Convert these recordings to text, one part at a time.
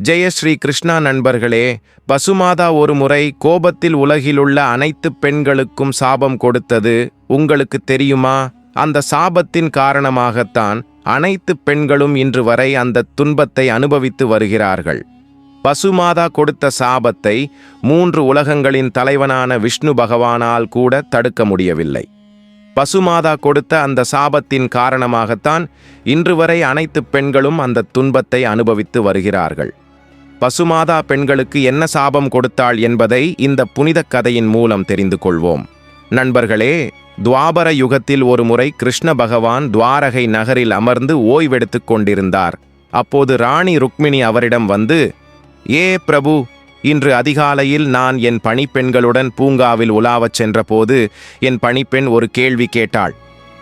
ஜெய ஸ்ரீ கிருஷ்ணா நண்பர்களே பசுமாதா ஒரு முறை கோபத்தில் உலகிலுள்ள அனைத்து பெண்களுக்கும் சாபம் கொடுத்தது உங்களுக்கு தெரியுமா? அந்த சாபத்தின் காரணமாகத்தான் அனைத்து பெண்களும் இன்று வரை அந்த துன்பத்தை அனுபவித்து வருகிறார்கள். பசுமாதா கொடுத்த சாபத்தை மூன்று உலகங்களின் தலைவனான விஷ்ணு பகவானால் கூட தடுக்க முடியவில்லை. பசுமாதா கொடுத்த அந்த சாபத்தின் காரணமாகத்தான் இன்று வரை அனைத்து பெண்களும் அந்த துன்பத்தை அனுபவித்து வருகிறார்கள். பசுமாதா பெண்களுக்கு என்ன சாபம் கொடுத்தாள் என்பதை இந்த புனித கதையின் மூலம் தெரிந்து கொள்வோம். நண்பர்களே துவாபர யுகத்தில் ஒருமுறை கிருஷ்ண பகவான் துவாரகை நகரில் அமர்ந்து ஓய்வெடுத்துக் கொண்டிருந்தார். அப்போது ராணி ருக்மிணி அவரிடம் வந்து ஏ பிரபு இன்று அதிகாலையில் நான் என் பணிப்பெண்களுடன் பூங்காவில் உலாவச் சென்றபோது என் பணிப்பெண் ஒரு கேள்வி கேட்டாள்.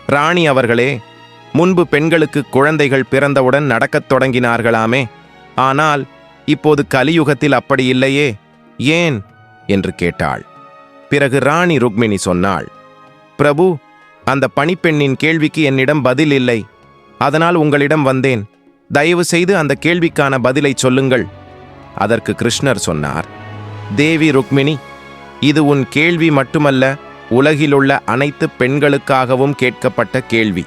ராணி அவர்களே முன்பு பெண்களுக்கு குழந்தைகள் பிறந்தவுடன் நடக்கத் தொடங்கினார்களாமே. ஆனால் இப்போது கலியுகத்தில் அப்படி இல்லையே? ஏன்? என்று கேட்டாள். பிறகு ராணி ருக்மிணி சொன்னாள் பிரபு அந்த பணிப்பெண்ணின் கேள்விக்கு என்னிடம் பதில் இல்லை. அதனால் உங்களிடம் வந்தேன். தயவு செய்து அந்த கேள்விக்கான பதிலை சொல்லுங்கள். அதற்கு கிருஷ்ணர் சொன்னார் தேவி ருக்மிணி இது உன் கேள்வி மட்டுமல்ல உலகிலுள்ள அனைத்து பெண்களுக்காகவும் கேட்கப்பட்ட கேள்வி.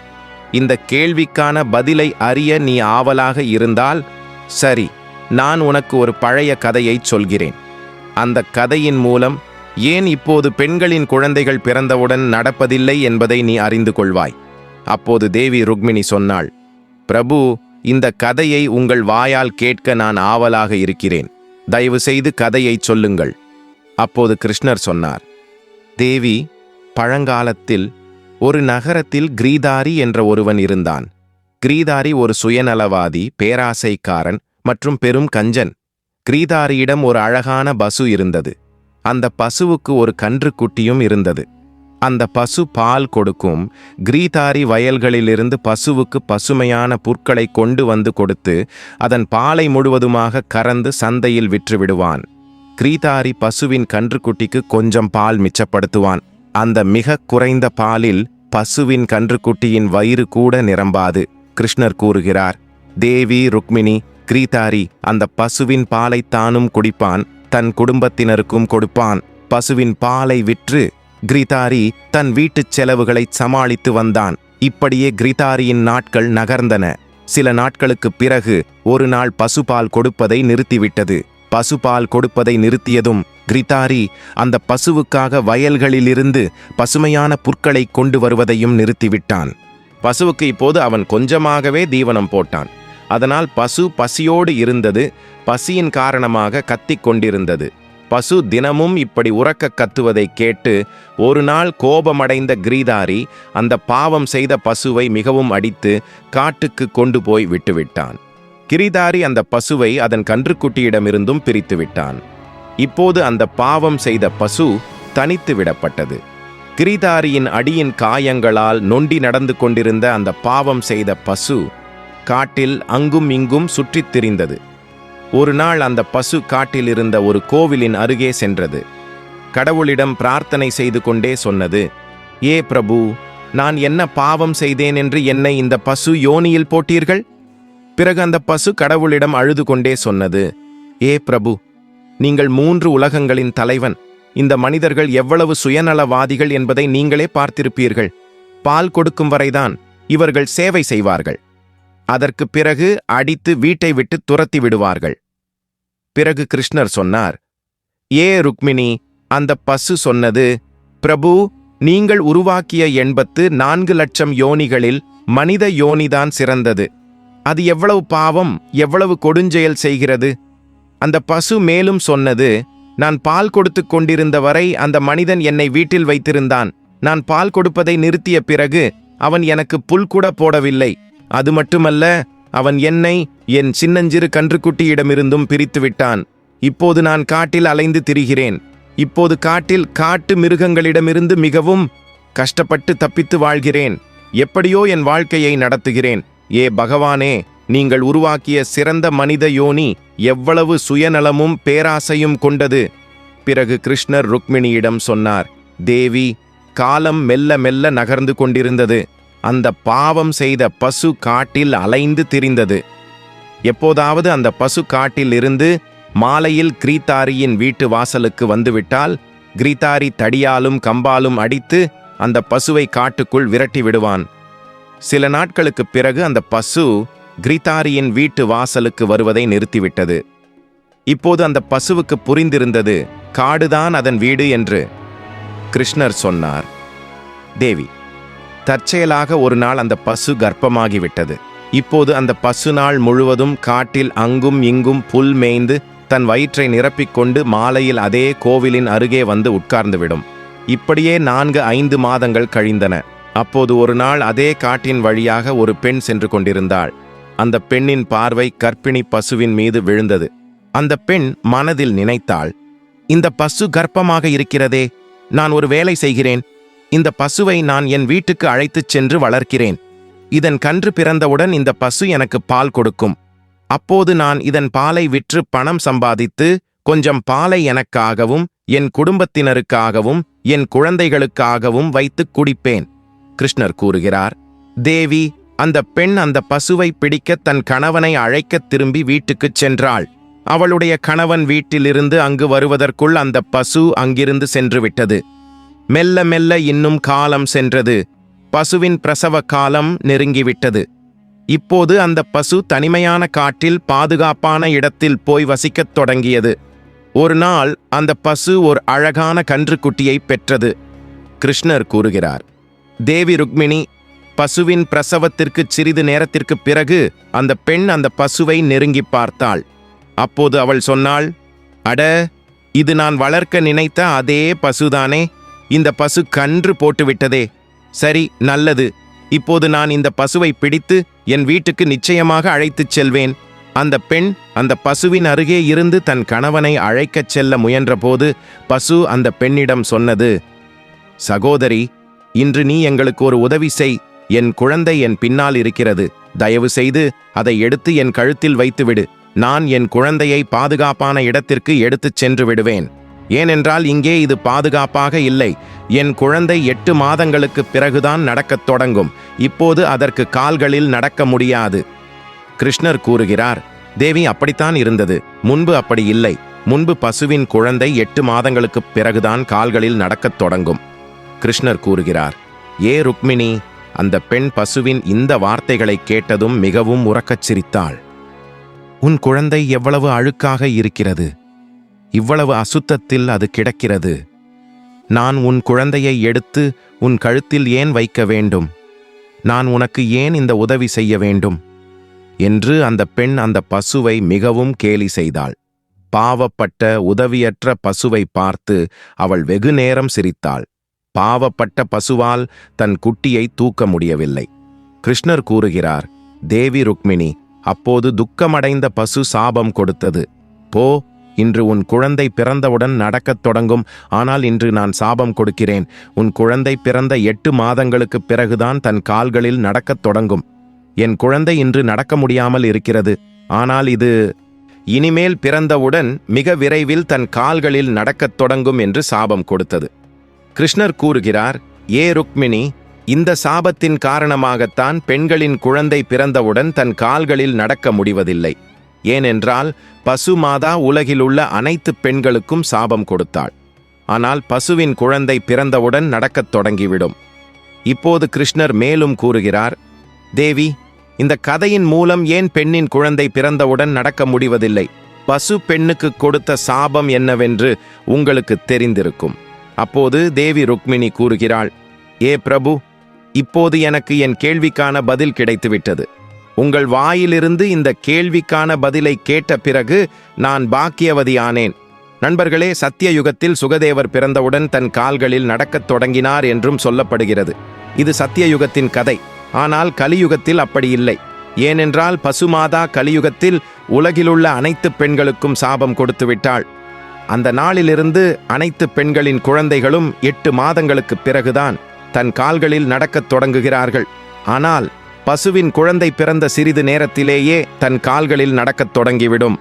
இந்த கேள்விக்கான பதிலை அறிய நீ ஆவலாக இருந்தால் சரி நான் உனக்கு ஒரு பழைய கதையைச் சொல்கிறேன். அந்த கதையின் மூலம் ஏன் இப்போது பெண்களின் குழந்தைகள் பிறந்தவுடன் நடப்பதில்லை என்பதை நீ அறிந்து கொள்வாய். அப்போது தேவி ருக்மிணி சொன்னாள் பிரபு இந்த கதையை உங்கள் வாயால் கேட்க நான் ஆவலாக இருக்கிறேன். தயவு செய்து கதையைச் சொல்லுங்கள். அப்போது கிருஷ்ணர் சொன்னார் தேவி பழங்காலத்தில் ஒரு நகரத்தில் கிரீதாரி என்ற ஒருவன் இருந்தான். கிரீதாரி ஒரு சுயநலவாதி பேராசைக்காரன் மற்றும் பெரும் கஞ்சன். கிரீதாரியிடம் ஒரு அழகான பசு இருந்தது. அந்த பசுவுக்கு ஒரு கன்றுக்குட்டியும் இருந்தது. அந்த பசு பால் கொடுக்கும் கிரீதாரி வயல்களிலிருந்து பசுவுக்கு பசுமையான புற்களை கொண்டு வந்து கொடுத்து அதன் பாலை முழுவதுமாக கறந்து சந்தையில் விற்று விடுவான் கிரீதாரி பசுவின் கன்றுக்குட்டிக்கு கொஞ்சம் பால் மிச்சப்படுத்துவான். அந்த மிக குறைந்த பாலில் பசுவின் கன்றுக்குட்டியின் வயிறு கூட நிரம்பாது கிருஷ்ணர் கூறுகிறார். தேவி ருக்மிணி கிரீதாரி அந்த பசுவின் பாலை தானும் குடிப்பான் தன் குடும்பத்தினருக்கும் கொடுப்பான். பசுவின் பாலை விற்று கிரிதாரி தன் வீட்டுச் செலவுகளை சமாளித்து வந்தான். இப்படியே கிரிதாரியின் நாட்கள் நகர்ந்தன. சில நாட்களுக்குப் பிறகு ஒரு நாள் பசுபால் கொடுப்பதை நிறுத்திவிட்டது. பசுபால் கொடுப்பதை நிறுத்தியதும் கிரிதாரி அந்த பசுவுக்காக வயல்களிலிருந்து பசுமையான புற்களை கொண்டு வருவதையும் நிறுத்திவிட்டான். பசுவுக்கு இப்போது அவன் கொஞ்சமாகவே தீவனம் போட்டான். அதனால் பசு பசியோடு இருந்தது பசியின் காரணமாக கத்திக் கொண்டிருந்தது. பசு தினமும் இப்படி உறக்க கத்துவதை கேட்டு ஒரு நாள் கோபமடைந்த கிரீதாரி அந்த பாவம் செய்த பசுவை மிகவும் அடித்து காட்டுக்கு கொண்டு போய் விட்டுவிட்டான். கிரிதாரி அந்த பசுவை அதன் கன்றுக்குட்டியிடமிருந்தும் பிரித்து விட்டான் இப்போது அந்த பாவம் செய்த பசு தனித்து விடப்பட்டது. கிரிதாரியின் அடியின் காயங்களால் நொண்டி நடந்து கொண்டிருந்த அந்த பாவம் செய்த பசு காட்டில் அங்கும் இங்கும் சுற்றித் திரிந்தது. ஒரு நாள் அந்த பசு காட்டில் இருந்த ஒரு கோவிலின் அருகே சென்றது. கடவுளிடம் பிரார்த்தனை செய்து கொண்டே சொன்னது ஏ பிரபு நான் என்ன பாவம் செய்தேன் என்று என்னை இந்த பசு யோனியில் போட்டீர்கள்? பிறகு அந்த பசு கடவுளிடம் அழுது கொண்டே சொன்னது ஏ பிரபு நீங்கள் மூன்று உலகங்களின் தலைவன். இந்த மனிதர்கள் எவ்வளவு சுயநலவாதிகள் என்பதை நீங்களே பார்த்திருப்பீர்கள். பால் கொடுக்கும் வரைதான் இவர்கள் சேவை செய்வார்கள். அதற்கு பிறகு அடித்து வீட்டை விட்டு துரத்தி விடுவார்கள். பிறகு கிருஷ்ணர் சொன்னார் ஏ ருக்மிணி அந்த பசு சொன்னது பிரபு நீங்கள் உருவாக்கிய எண்பத்து நான்கு லட்சம் யோனிகளில் மனித யோனிதான் சிறந்தது. அது எவ்வளவு பாவம் எவ்வளவு கொடுஞ்செயல் செய்கிறது? அந்த பசு மேலும் சொன்னது நான் பால் கொடுத்து கொண்டிருந்த வரை அந்த மனிதன் என்னை வீட்டில் வைத்திருந்தான். நான் பால் கொடுப்பதை நிறுத்திய பிறகு அவன் எனக்கு புல் கூட போடவில்லை. அது மட்டுமல்ல அவன் என்னை என் சின்னஞ்சிறு கன்றுக்குட்டியிடமிருந்தும் பிரித்துவிட்டான். இப்போது நான் காட்டில் அலைந்து திரிகிறேன். இப்போது காட்டில் காட்டு மிருகங்களிடமிருந்து மிகவும் கஷ்டப்பட்டு தப்பித்து வாழ்கிறேன். எப்படியோ என் வாழ்க்கையை நடத்துகிறேன். ஏ பகவானே நீங்கள் உருவாக்கிய சிறந்த மனித யோனி எவ்வளவு சுயநலமும் பேராசையும் கொண்டது. பிறகு கிருஷ்ணர் ருக்மிணியிடம் சொன்னார் தேவி காலம் மெல்ல மெல்ல நகர்ந்து கொண்டிருந்தது. அந்த பாவம் செய்த பசு காட்டில் அலைந்து திரிந்தது. எப்போதாவது அந்த பசு காட்டில் இருந்து மாலையில் கிரீத்தாரியின் வீட்டு வாசலுக்கு வந்துவிட்டால் கிரீத்தாரி தடியாலும் கம்பாலும் அடித்து அந்த பசுவை காட்டுக்குள் விரட்டி விடுவான். சில நாட்களுக்குப் பிறகு அந்த பசு கிரீத்தாரியின் வீட்டு வாசலுக்கு வருவதை நிறுத்திவிட்டது. இப்போது அந்த பசுவுக்கு புரிந்திருந்தது காடுதான் அதன் வீடு என்று கிருஷ்ணர் சொன்னார். தேவி தற்செயலாக ஒரு நாள் அந்த பசு கர்ப்பமாகிவிட்டது. இப்போது அந்த பசு நாள் முழுவதும் காட்டில் அங்கும் இங்கும் புல் மேய்ந்து தன் வயிற்றை நிரப்பிக்கொண்டு மாலையில் அதே கோவிலின் அருகே வந்து உட்கார்ந்துவிடும். இப்படியே நான்கு ஐந்து மாதங்கள் கழிந்தன. அப்போது ஒரு நாள் அதே காட்டின் வழியாக ஒரு பெண் சென்று கொண்டிருந்தாள். அந்த பெண்ணின் பார்வை கர்ப்பிணி பசுவின் மீது விழுந்தது. அந்த பெண் மனதில் நினைத்தாள் இந்த பசு கர்ப்பமாக இருக்கிறதே நான் ஒரு வேலை செய்கிறேன் இந்த பசுவை நான் என் வீட்டுக்கு அழைத்துச் சென்று வளர்க்கிறேன். இதன் கன்று பிறந்தவுடன் இந்த பசு எனக்கு பால் கொடுக்கும். அப்போது நான் இதன் பாலை விற்று பணம் சம்பாதித்து கொஞ்சம் பாலை எனக்காகவும் என் குடும்பத்தினருக்காகவும் என் குழந்தைகளுக்காகவும் வைத்துக் குடிப்பேன் கிருஷ்ணர் கூறுகிறார். தேவி அந்த பெண் அந்த பசுவை பிடிக்க தன் கணவனை அழைக்கத் திரும்பி வீட்டுக்குச் சென்றாள். அவளுடைய கணவன் வீட்டிலிருந்து அங்கு வருவதற்குள் அந்த பசு அங்கிருந்து சென்றுவிட்டது. மெல்ல மெல்ல இன்னும் காலம் சென்றது. பசுவின் பிரசவ காலம் நெருங்கிவிட்டது. இப்போது அந்த பசு தனிமையான காட்டில் பாதுகாப்பான இடத்தில் போய் வசிக்கத் தொடங்கியது. ஒரு நாள் அந்த பசு ஒரு அழகான கன்றுக்குட்டியை பெற்றது. கிருஷ்ணர் கூறுகிறார் தேவி ருக்மிணி பசுவின் பிரசவத்திற்கு சிறிது நேரத்திற்குப் பிறகு அந்த பெண் அந்த பசுவை நெருங்கி பார்த்தாள். அப்போது அவள் சொன்னாள் அட இது நான் வளர்க்க நினைத்த அதே பசுதானே. இந்த பசு கன்று போட்டுவிட்டதே. சரி நல்லது. இப்போது நான் இந்த பசுவை பிடித்து என் வீட்டுக்கு நிச்சயமாக அழைத்துச் செல்வேன். அந்த பெண் அந்த பசுவின் அருகே இருந்து தன் கணவனை அழைக்கச் செல்ல முயன்றபோது பசு அந்த பெண்ணிடம் சொன்னது சகோதரி இன்று நீ எங்களுக்கு ஒரு உதவி செய். என் குழந்தை என் பின்னால் இருக்கிறது. தயவு செய்து அதை எடுத்து என் கழுத்தில் வைத்துவிடு. நான் என் குழந்தையை பாதுகாப்பான இடத்திற்கு எடுத்துச் சென்று விடுவேன். ஏனென்றால் இங்கே இது பாதுகாப்பாக இல்லை. என் குழந்தை எட்டு மாதங்களுக்குப் பிறகுதான் நடக்கத் தொடங்கும். இப்போது அதற்கு கால்களில் நடக்க முடியாது. கிருஷ்ணர் கூறுகிறார் தேவி அப்படித்தான் இருந்தது. முன்பு அப்படி இல்லை. முன்பு பசுவின் குழந்தை எட்டு மாதங்களுக்குப் பிறகுதான் கால்களில் நடக்கத் தொடங்கும். கிருஷ்ணர் கூறுகிறார் ஏ ருக்மிணி அந்த பெண் பசுவின் இந்த வார்த்தைகளை கேட்டதும் மிகவும் உறக்கச் சிரித்தாள். உன் குழந்தை எவ்வளவு அழுக்காக இருக்கிறது. இவ்வளவு அசுத்தத்தில் அது கிடக்கிறது. நான் உன் குழந்தையை எடுத்து உன் கழுத்தில் ஏன் வைக்க வேண்டும்? நான் உனக்கு ஏன் இந்த உதவி செய்ய வேண்டும்? என்று அந்த பெண் அந்த பசுவை மிகவும் கேலி செய்தாள். பாவப்பட்ட உதவியற்ற பசுவை பார்த்து அவள் வெகு நேரம் சிரித்தாள். பாவப்பட்ட பசுவால் தன் குட்டியை தூக்க முடியவில்லை. கிருஷ்ணர் கூறுகிறார் தேவி ருக்மிணி அப்போது துக்கமடைந்த பசு சாபம் கொடுத்தது. போ இன்று உன் குழந்தை பிறந்தவுடன் நடக்கத் தொடங்கும். ஆனால் இன்று நான் சாபம் கொடுக்கிறேன். உன் குழந்தை பிறந்த எட்டு மாதங்களுக்குப் பிறகுதான் தன் கால்களில் நடக்கத் தொடங்கும். என் குழந்தை இன்று நடக்க முடியாமல் இருக்கிறது. ஆனால் இது இனிமேல் பிறந்தவுடன் மிக விரைவில் தன் கால்களில் நடக்கத் தொடங்கும் என்று சாபம் கொடுத்தது. கிருஷ்ணர் கூறுகிறார் ஏ ருக்மிணி இந்த சாபத்தின் காரணமாகத்தான் பெண்களின் குழந்தை பிறந்தவுடன் தன் கால்களில் நடக்க முடிவதில்லை. ஏனென்றால் பசுமாதா உலகிலுள்ள அனைத்து பெண்களுக்கும் சாபம் கொடுத்தாள். ஆனால் பசுவின் குழந்தை பிறந்தவுடன் நடக்கத் தொடங்கிவிடும். இப்போது கிருஷ்ணர் மேலும் கூறுகிறார் தேவி இந்த கதையின் மூலம் ஏன் பெண்ணின் குழந்தை பிறந்தவுடன் நடக்க முடிவதில்லை? பசு பெண்ணுக்கு கொடுத்த சாபம் என்னவென்று உங்களுக்கு தெரிந்திருக்கும் அப்போது தேவி ருக்மிணி கூறுகிறாள் ஏ பிரபு இப்போது எனக்கு என் கேள்விக்கான பதில் கிடைத்துவிட்டது. உங்கள் வாயிலிருந்து இந்த கேள்விக்கான பதிலை கேட்ட பிறகு நான் பாக்கியவதி ஆனேன் நண்பர்களே சத்தியயுகத்தில் சுகதேவர் பிறந்தவுடன் தன் கால்களில் நடக்கத் தொடங்கினார் என்றும் சொல்லப்படுகிறது. இது சத்தியயுகத்தின் கதை. ஆனால் கலியுகத்தில் அப்படி இல்லை. ஏனென்றால் பசுமாதா கலியுகத்தில் உலகிலுள்ள அனைத்து பெண்களுக்கும் சாபம் கொடுத்துவிட்டாள் அந்த நாளிலிருந்து அனைத்து பெண்களின் குழந்தைகளும் எட்டு மாதங்களுக்குப் பிறகுதான் தன் கால்களில் நடக்கத் தொடங்குகிறார்கள். ஆனால் பசுவின் குழந்தை பிறந்த சிறிது நேரத்திலேயே தன் கால்களில் நடக்கத் தொடங்கிவிடும்.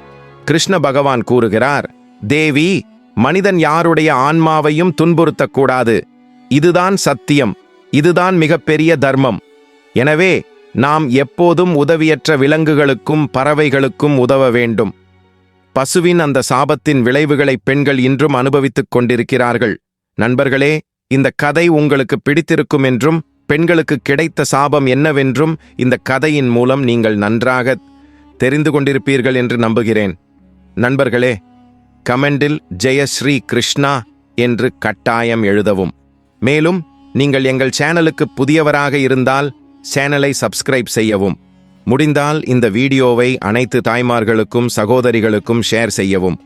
கிருஷ்ண பகவான் கூறுகிறார் தேவி மனிதன் யாருடைய ஆன்மாவையும் துன்புறுத்தக்கூடாது. இதுதான் சத்தியம். இதுதான் மிகப்பெரிய தர்மம். எனவே நாம் எப்போதும் உதவியற்ற விலங்குகளுக்கும் பறவைகளுக்கும் உதவ வேண்டும். பசுவின் அந்த சாபத்தின் விளைவுகளை பெண்கள் இன்றும் அனுபவித்துக் கொண்டிருக்கிறார்கள். நண்பர்களே இந்த கதை உங்களுக்கு பிடித்திருக்கும் என்றும் பெண்களுக்கு கிடைத்த சாபம் என்னவென்றும் இந்த கதையின் மூலம் நீங்கள் நன்றாக தெரிந்து கொண்டிருப்பீர்கள் என்று நம்புகிறேன். நண்பர்களே கமெண்டில் ஜெயஸ்ரீ கிருஷ்ணா என்று கட்டாயம் எழுதவும். மேலும் நீங்கள் எங்கள் சேனலுக்கு புதியவராக இருந்தால் சேனலை சப்ஸ்கிரைப் செய்யவும். முடிந்தால் இந்த வீடியோவை அனைத்து தாய்மார்களுக்கும் சகோதரிகளுக்கும் ஷேர் செய்யவும்.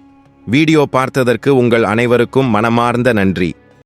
வீடியோ பார்த்ததற்கு உங்கள் அனைவருக்கும் மனமார்ந்த நன்றி.